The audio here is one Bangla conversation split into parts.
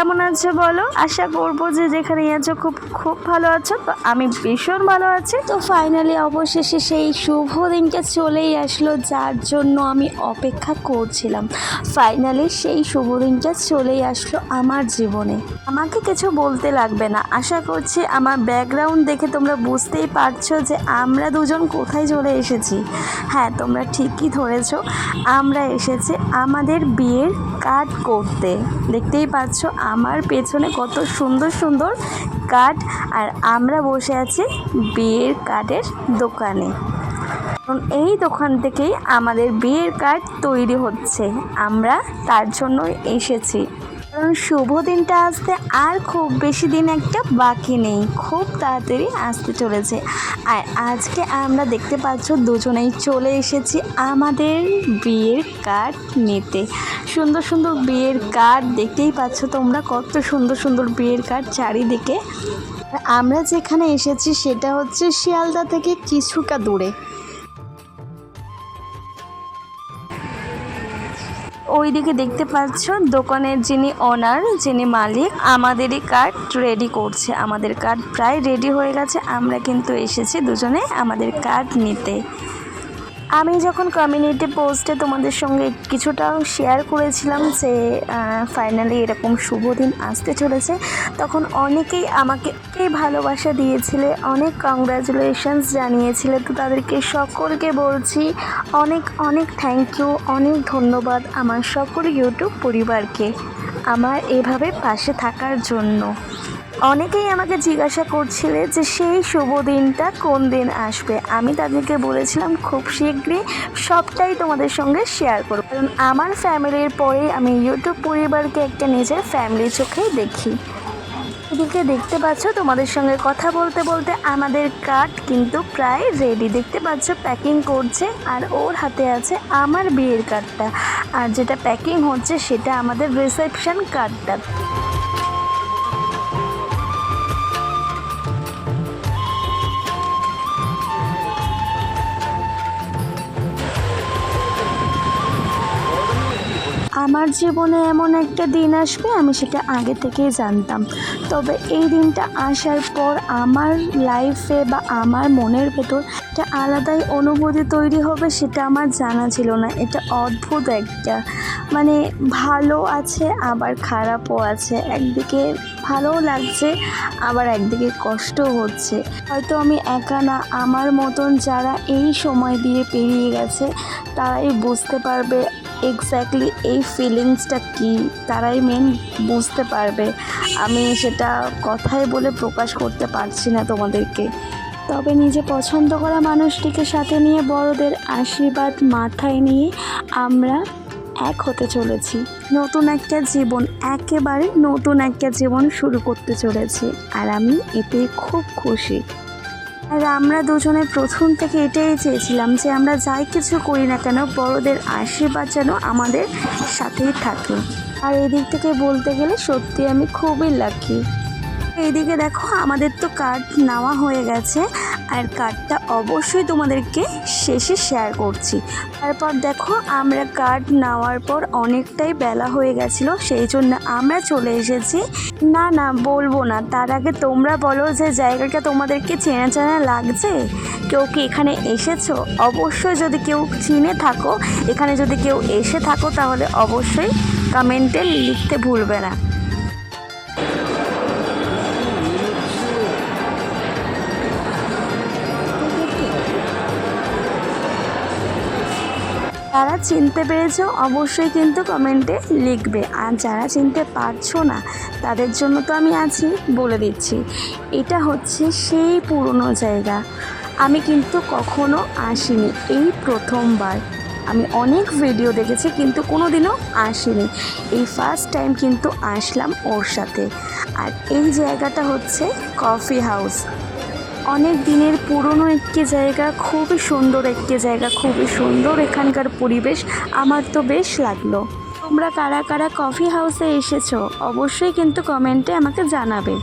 কেমন আছো বলো? আশা করব যে যেখানে আছো খুব খুব ভালো আছো। তো আমি ভীষণ ভালো আছি। তো ফাইনালি অবশেষে সেই শুভ দিনটা চলেই আসলো, যার জন্য আমি অপেক্ষা করছিলাম। ফাইনালি সেই শুভ দিনটা চলেই আসলো আমার জীবনে। আমাকে কিছু বলতে লাগবে না। আশা করছি আমার ব্যাকগ্রাউন্ড দেখে তোমরা বুঝতেই পারছ যে আমরা দুজন কোথায় চলে এসেছি। হ্যাঁ তোমরা ঠিকই ধরেছো, আমরা এসেছি আমাদের বিয়ের কার্ড করতে। দেখতেই পাচ্ছ আমার পেছনে কত সুন্দর সুন্দর কাঠ আর আমরা বসে আছি বিয়ের কাঠের দোকানে। কারণ এই দোকান থেকেই আমাদের বিয়ের কাঠ তৈরি হচ্ছে। আমরা তার জন্য এসেছি। কারণ শুভ দিনটা আসতে আর খুব বেশি দিন একটা বাকি নেই। খুব তাড়াতাড়ি আসতে চলেছে। আর আজকে আমরা দেখতে পাচ্ছ দুজনেই চলে এসেছি আমাদের বিয়ের কার্ড নিতে। সুন্দর সুন্দর বিয়ের কার্ড দেখতেই পাচ্ছ তোমরা, কত সুন্দর সুন্দর বিয়ের কার্ড চারিদিকে। আমরা যেখানে এসেছি সেটা হচ্ছে শিয়ালদা থেকে কিছুটা দূরে। ওইদিকে দেখতে পাচ্ছ দোকানের যিনি ওনার যিনি মালিক, আমাদেরই কার্ড রেডি করছে। আমাদের কার্ড প্রায় রেডি হয়ে গেছে। আমরা কিন্তু এসেছি দুজনে আমাদের কার্ড নিতে। আমি যখন কমিউনিটি পোস্টে তোমাদের সঙ্গে কিছুটা শেয়ার করেছিলাম যে ফাইনালি এরকম শুভ দিন আসতে চলেছে, তখন অনেকেই আমাকে ভালোবাসা দিয়েছিলে, অনেক কংগ্রাচুলেশনস জানিয়েছিলে। তো তাদেরকে সকলকে বলছি, অনেক অনেক থ্যাংক ইউ অনেক ধন্যবাদ আমার সকল ইউটিউব পরিবারকে আমার এভাবে পাশে থাকার জন্য। অনেকেই আমাকে জিজ্ঞাসা করছিলে যে সেই শুভ দিনটা কোন দিন আসবে। আমি তাদেরকে বলেছিলাম, খুব শীঘ্রই সবটাই তোমাদের সঙ্গে শেয়ার করব। কারণ আমার ফ্যামিলির পরেই আমি ইউটিউব পরিবারকে একটা নিজের ফ্যামিলি চোখেই দেখি। এদিকে দেখতে পাচ্ছ, তোমাদের সঙ্গে কথা বলতে বলতে আমাদের কার্ড কিন্তু প্রায় রেডি দেখতে পাচ্ছ প্যাকিং করছে আর ওর হাতে আছে আমার বিয়ের কার্ডটা আর যেটা প্যাকিং হচ্ছে, সেটা আমাদের রিসেপশন কার্ডটা আমার জীবনে এমন একটা দিন আসবে, আমি সেটা আগে থেকেই জানতাম। তবে এই দিনটা আসার পর আমার লাইফে বা আমার মনের ভেতর একটা আলাদাই অনুভূতি তৈরি হবে সেটা আমার জানা ছিল না। এটা অদ্ভুত একটা মানে ভালো আছে, আবার খারাপও আছে। একদিকে ভালোও লাগছে, আবার একদিকে কষ্ট হচ্ছে। হয়তো আমি একা না, আমার মতন যারা এই সময় দিয়ে পেরিয়ে গেছে, তারাই বুঝতে পারবে এক্স্যাক্টলি এই ফিলিংসটা কী? তারাই মেন বুঝতে পারবে। আমি সেটা কথায় বলে প্রকাশ করতে পারছি না তোমাদেরকে। তবে নিজে পছন্দ করা মানুষটিকে সাথে নিয়ে বড়দের আশীর্বাদ মাথায় নিয়ে আমরা এক হতে চলেছি। নতুন একটা জীবন, একেবারে নতুন একটা জীবন শুরু করতে চলেছি। আর আমি এতে খুব খুশি। আর আমরা দুজনে প্রথম থেকে এটাই চেয়েছিলাম যে আমরা যাই কিছু করি না কেন, বড়দের আশীর্বাদ যেন আমাদের সাথেই থাকে। আর এদিক থেকে বলতে গেলে সত্যি আমি খুবই লাকি এইদিকে দেখো, আমাদের তো কার্ড নেওয়া হয়ে গেছে। আর কার্ডটা অবশ্যই তোমাদেরকে শেষে শেয়ার করছি। তারপর দেখো, আমরা কার্ড নেওয়ার পর অনেকটাই বেলা হয়ে গেছিল, সেই জন্য আমরা চলে এসেছি। না না, বলব না। তার আগে তোমরা বলো যে জায়গাটা তোমাদেরকে চেনা চেনা লাগছে? কেউ কি এখানে এসেছ? অবশ্যই যদি কেউ চিনে থাকো, এখানে যদি কেউ এসে থাকো, তাহলে অবশ্যই কমেন্টে লিখতে ভুলবে না। যারা চিনতে পেরেছ অবশ্যই কিন্তু কমেন্টে লিখবে। আর যারা চিনতে পারছ না, তাদের জন্য তো আমি আছি বলে দিচ্ছি। এটা হচ্ছে সেই পুরনো জায়গা। আমি কিন্তু কখনো আসিনি এই প্রথমবার। আমি অনেক ভিডিও দেখেছি কিন্তু কোনো দিনও আসিনি। এই ফার্স্ট টাইম কিন্তু আসলাম ওর সাথে। আর এই জায়গাটা হচ্ছে কফি হাউস অনেক দিনের পুরনো একটি জায়গা, খুবই সুন্দর একটি জায়গা, খুবই সুন্দর এখানকার পরিবেশ, আমার তো বেশ লাগল। তোমরা কারা কারা কফি হাউসে এসেছ, অবশ্যই কিন্তু কমেন্টে আমাকে জানাবে।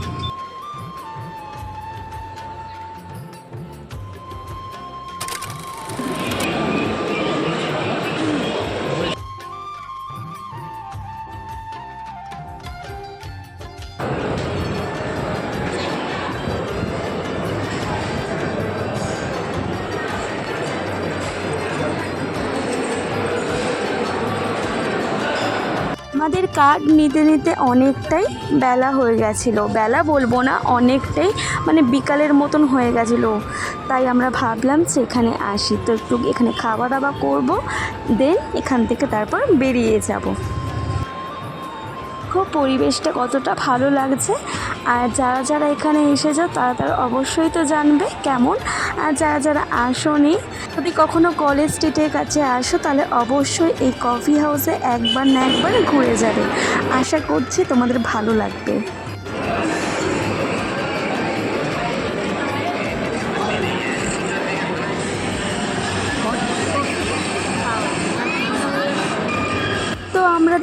আমাদের কাজ নিতে নিতে অনেকটাই বেলা হয়ে গেছিল। বেলা বলব না, অনেকটাই মানে বিকালের মতন হয়ে গেছিল। তাই আমরা ভাবলাম যে এখানে আসি। তো একটু এখানে খাওয়া দাওয়া করব, দেন এখান থেকে তারপর বেরিয়ে যাব। খুব পরিবেশটা কতটা ভালো লাগছে। আর যারা যারা এখানে এসেছ, তারা তারা অবশ্যই তো জানবে কেমন। আর যারা যারা আসোনি, যদি কখনো কলেজ স্ট্রিটের কাছে আসো, তাহলে অবশ্যই এই কফি হাউসে একবার না একবার ঘুরে যাবে। আশা করছি তোমাদের ভালো লাগবে।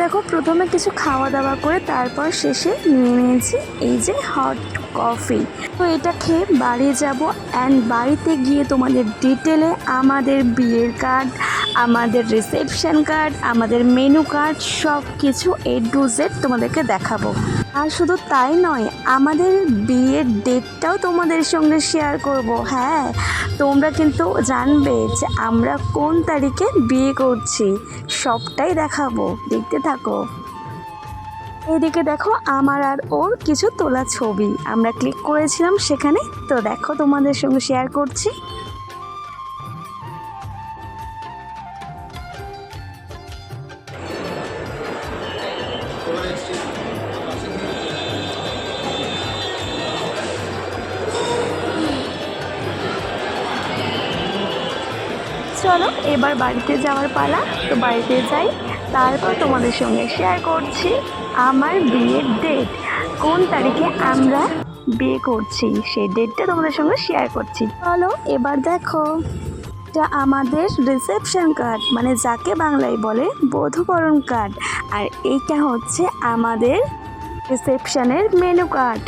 দেখো, প্রথমে কিছু খাওয়া দাওয়া করে তারপর শেষে নিয়ে নিয়েছি এই যে হট কফি তো এটা খেয়ে বাড়ি যাব অ্যান্ড বাড়িতে গিয়ে তোমাদের ডিটেলে আমাদের বিয়ের কার্ড আমাদের রিসেপশন কার্ড আমাদের মেনু কার্ড সব কিছু এ টু জেড তোমাদেরকে দেখাবো। আর শুধু তাই নয়, আমাদের বিয়ের ডেটটাও তোমাদের সঙ্গে শেয়ার করব। হ্যাঁ তোমরা কিন্তু জানবে যে আমরা কোন তারিখে বিয়ে করছি। সবটাই দেখাবো। দেখতে থাকো। এদিকে দেখো, আমার আর ওর কিছু তোলা ছবি। আমরা ক্লিক করেছিলাম সেখানে। তো দেখো, তোমাদের সঙ্গে শেয়ার করছি। চলো, এবার বাড়িতে যাওয়ার পালা। তো বাড়িতে যাই, তারপর তোমাদের সঙ্গে শেয়ার করছি আমার বিয়ের ডেট কোন তারিখে আমরা বিয়ে করছি, সেই ডেটটা তোমাদের সঙ্গে শেয়ার করছি। চলো, এবার দেখো, এটা আমাদের রিসেপশন কার্ড মানে যাকে বাংলায় বলে বধূবরণ কার্ড আর এইটা হচ্ছে আমাদের রিসেপশনের মেনু কার্ড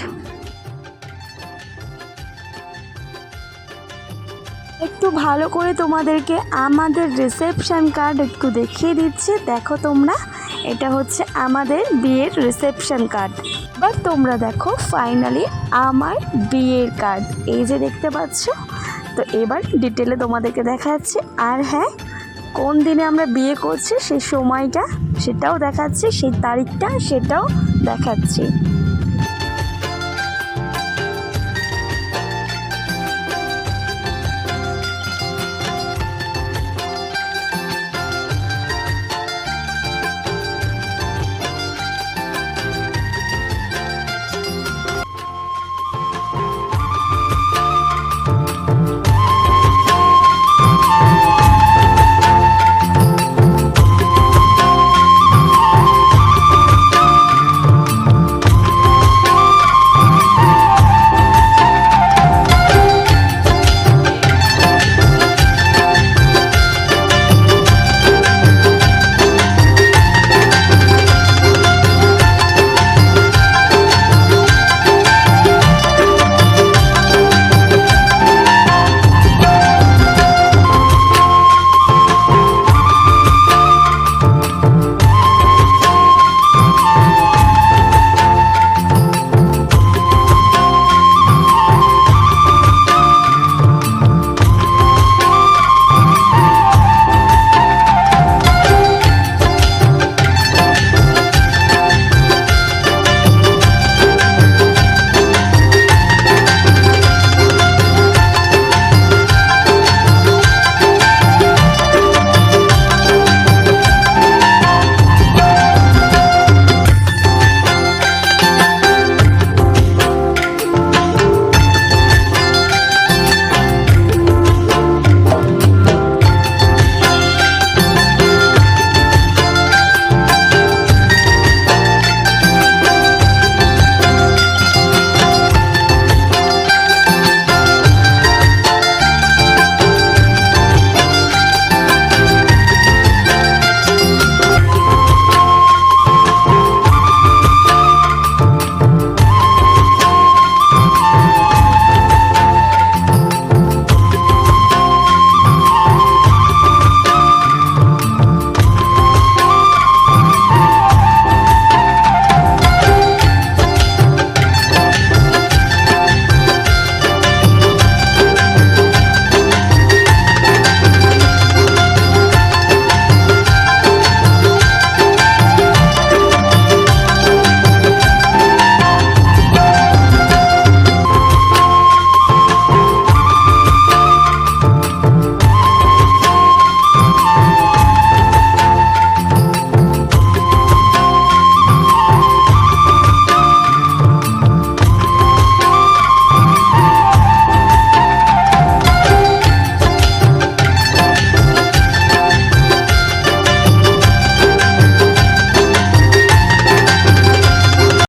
একটু ভালো করে তোমাদেরকে আমাদের রিসেপশান কার্ড একটু দেখিয়ে দিচ্ছি। দেখো তোমরা, এটা হচ্ছে আমাদের বিয়ের রিসেপশান কার্ড এবার তোমরা দেখো ফাইনালি আমার বিয়ের কার্ড এই যে দেখতে পাচ্ছ? তো এবার ডিটেলে তোমাদেরকে দেখাচ্ছি। আর হ্যাঁ কোন দিনে আমরা বিয়ে করছি, সেই সময়টা সেটাও দেখাচ্ছি, সেই তারিখটা সেটাও দেখাচ্ছি।